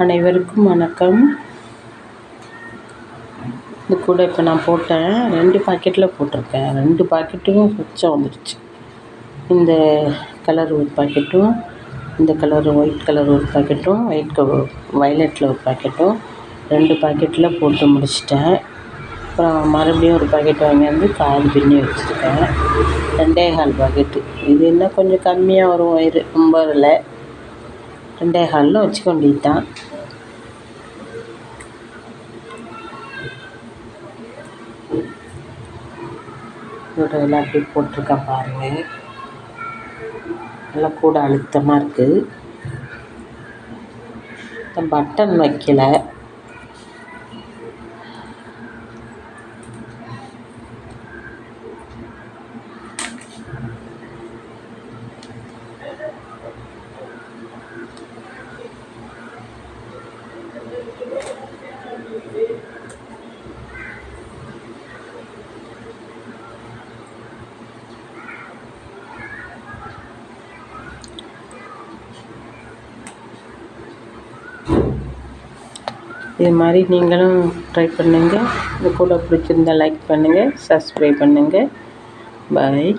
அனைவருக்கும் வணக்கம். இது கூட இப்போ நான் போட்டேன். ரெண்டு பாக்கெட்டில் போட்டிருக்கேன். ரெண்டு பாக்கெட்டும் மிச்சம் வந்துடுச்சு இந்த கலர் ஒரு பாக்கெட்டும் இந்த கலர் ஒயிட் கலர் ஒரு பாக்கெட்டும் ஒயிட் கலர் வயலட்டில் ஒரு பாக்கெட்டும். ரெண்டு பாக்கெட்டில் போட்டு முடிச்சிட்டேன். அப்புறம் மறுபடியும் ஒரு பாக்கெட் வாங்கியாந்து கால் பின்னி வச்சுருக்கேன். ரெண்டே கால் பாக்கெட்டு இது இன்னும் கொஞ்சம் கம்மியாக வரும் ஒயரு ரொம்ப இல்லை ரெண்டே ஹல்லும் வச்சுக்க வேண்டியது தான் இதோட எல்லாம் அப்படி போட்டிருக்கேன் பாருங்கள் நல்லா கூட அழுத்தமாக இருக்குது பட்டன் வைக்கலை இது மாதிரி நீங்களும் ட்ரை பண்ணுங்கள் இது கூட பிடிச்சிருந்தா லைக் பண்ணுங்கள் சப்ஸ்கிரைப் பண்ணுங்கள் பாய்